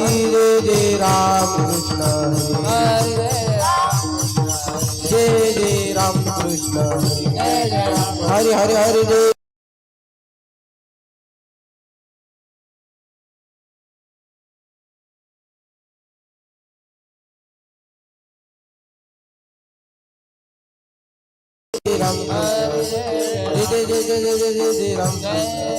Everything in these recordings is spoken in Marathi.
हरे जय राम कृष्ण हरे जय जय राम कृष्ण हरे हरे हरे जय राम जय जय जय जय जय जय Ram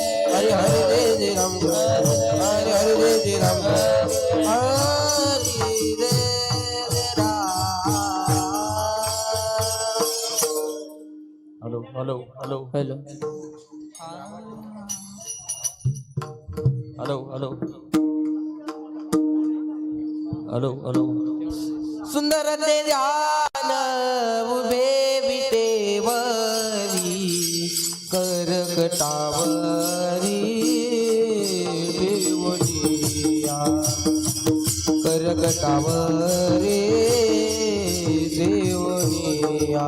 hello hello. Hello. Hello hello. Hello hello. सुंदर ते ध्यान उभे विटेवरी करकटावरी देवडिया करकटावरी देवडिया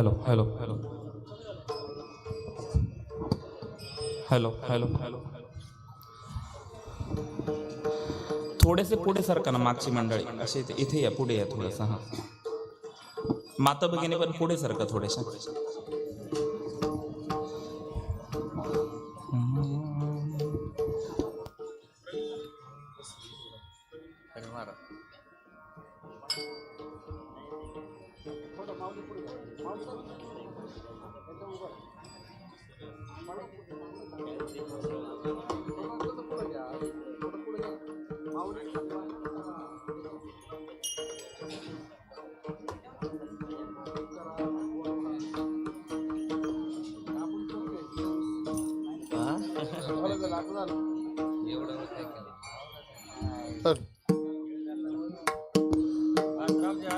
hello hello. Hello hello. Hello hello थोडेसे पुढे सरका ना मागची मंडळी? असे इथे- इथे या पुढे या थोडंसं हां. माता भगिनी पण पुढे सरका थोड्याशा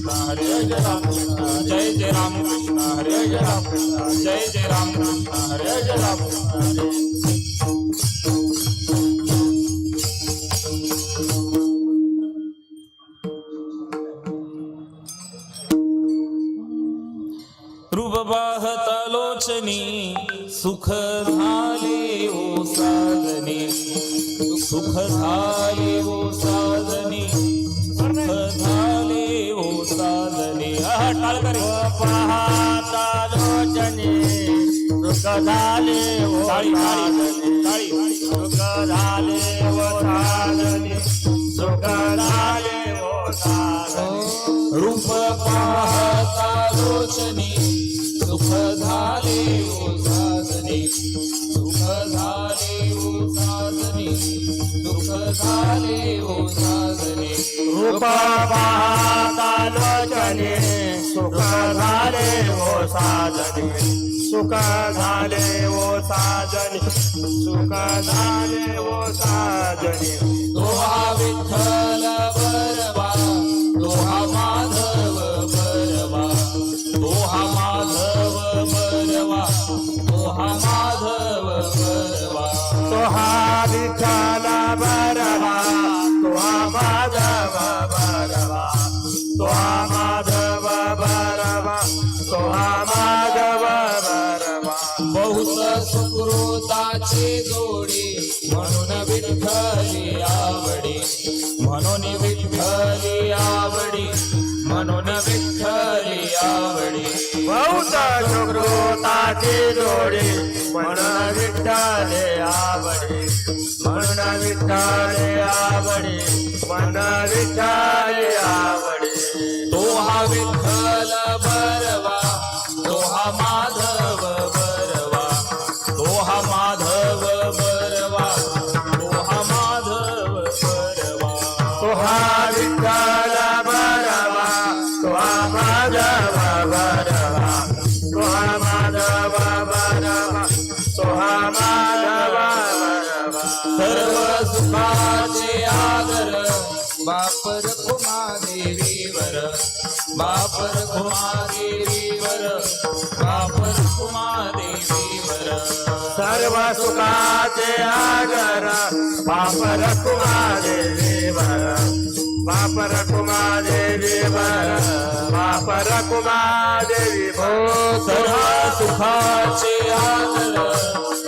कृष्ण हरि जय जय राम कृष्ण हरे जय राम जय जय राम कृष्ण हरे हरि रूप पाहता लोचनी सुख झाले ओ साधने। सुख झाले ओ साधने। पाहता लोचने सुख झाले सुख झाले सुख झाले रूप पाहता लोचनी सुख झाले ओ साधने सुख झाले ओ साधने सुख झाले ओ रूप पाहता लोचने। सुख झाले ओ साजनी. सुख झाले ओ साजनी. सुख झाले ओ साजनी. दोहा विठ्ठल बरवा दोहा माधव बरवा दोहा माधव बरवा दोहा माधव बरवा दोहा सुकृताची जोडी म्हणून विठ्ठली आवडी. म्हणून विठ्ठली आवडी म्हणून विठ्ठली आवडी. बहुत सुकृताची जोडी म्हणून विठ्ठले आवडी. म्हणून विठ्ठले आवडी म्हणून विठ्ठले आवडी. तो हा विठ्ठल बरवा तो हा बापर कुमादेवीवर बापर कुमादेवीवर सर्व सुखा सुखाचे आगर बापर कुमादेवीवर बापर कुमादेवीवर बापर कुमादेवी ओ सर्व सुखाचे आदर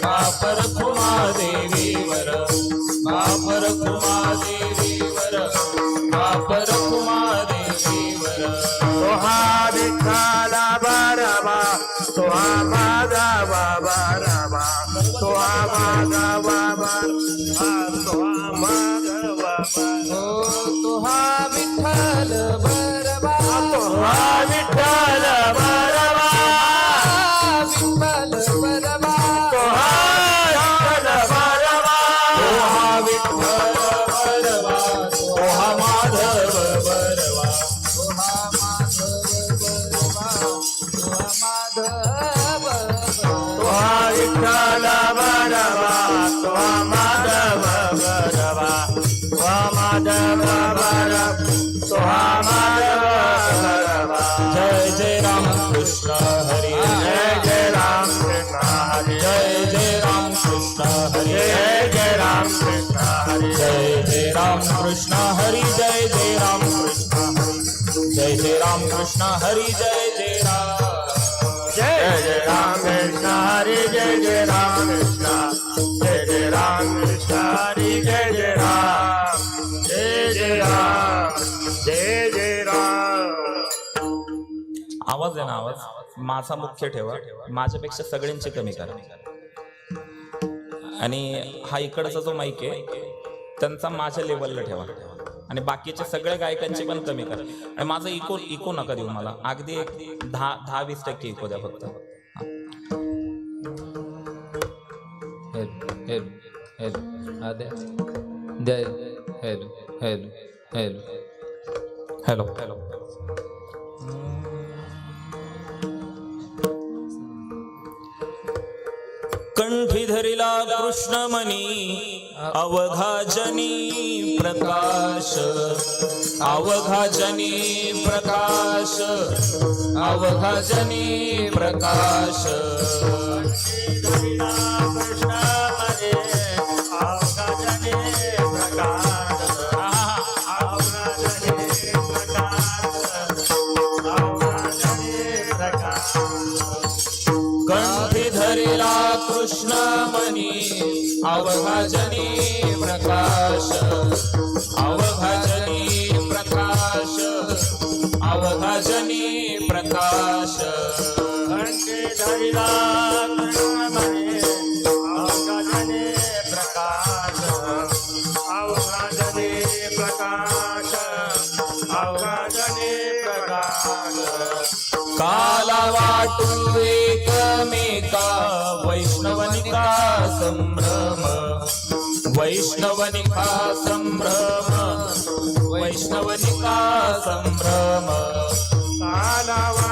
बापर कुमादेवीवर बापर कुमादेवीवर बापर कुमादेवीवर Sohabi kala baraba, sohamada baraba, sohamada baraba. Madhav बरबा सोहा जय जय राम कृष्ण हरी जय जय राम कृष्ण जय जय राम कृष्ण हरी जय जय राम हरे जय जय राम कृष्ण हरी जय जय राम कृष्ण जय जय राम कृष्ण हरी जय जय राम जय जय राम कृष्ण हरे जय जय राम कृष्ण जय जय राम कृष्ण जय जय राम आवाज आहे ना आवाज? माझा मुख्य ठेवा. माझ्यापेक्षा सगळ्यांची कमी करा. आणि हा इकडचा जो माईक आहे त्यांचा माझ्या लेवलला ठेवा. आणि बाकीच्या सगळ्या गायकांची पण कमी करा. आणि माझा इको इको नका देऊ मला. अगदी एक दहा दहा वीस टक्के इको द्या फक्त. हा. हेल हेल हेल हेल हेल हॅलो. हॅलो कंठी धरिला कृष्णमणी अवघाजनी प्रकाश. अवघाजनी प्रकाश. अवघाजनी प्रकाश. कंठी धरिला कृष्णमणी अवभाजनी प्रकाश। अवघाजनी प्रकाश अवघाजनी प्रकाश। घंटे धरिला कृष्णमणे अवघाजने प्रकाश। अवघाजने प्रकाश अवभाजनी प्रकाश। काला वाटू वैष्णवनिका संभ्रम। वैष्णवनिका संभ्रम। वैष्णवनिका संभ्रम। काला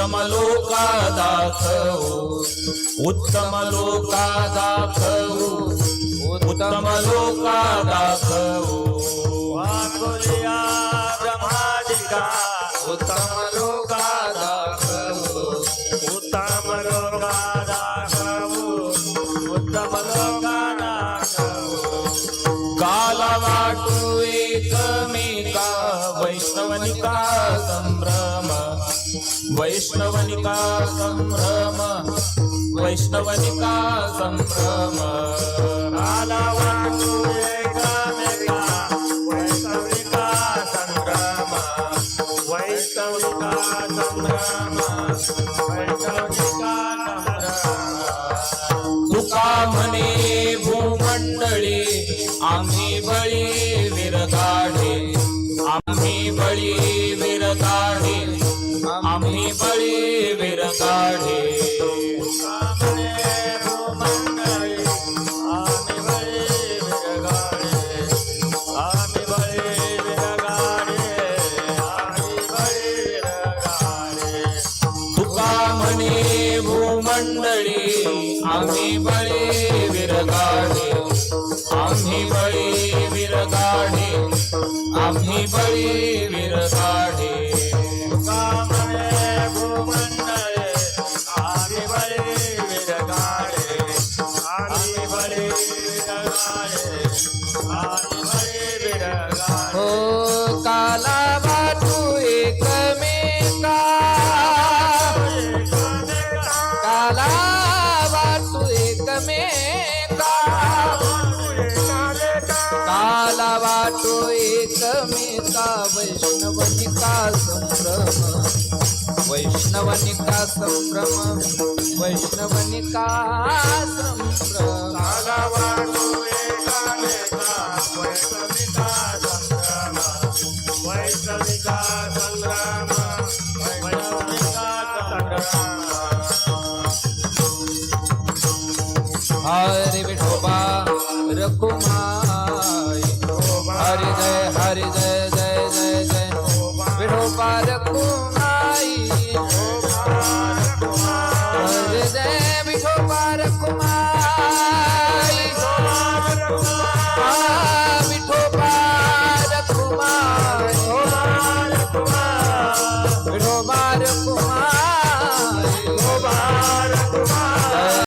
उत्तम लोका दाखव उत्तम लोका दाखव उत्तम लोका वैष्णवनिका संभ्रम वैष्णवनिका संभ्रम. काला वाटू आम्ही बळी विरगाढे तुका म्हणे भूमंडळी आम्ही बळी बळी आम्ही बळी विरगाढे वाटो एकमेका वैष्णवनिका संभ्रम। वैष्णवनिका संभ्रम। वैष्णवनिका संभ्रम। कालावाडू एकानेका वैष्णविका संग्राम वैष्णविका संग्राम वैष्णविका संग्राम हरि विठोबा रकुमाई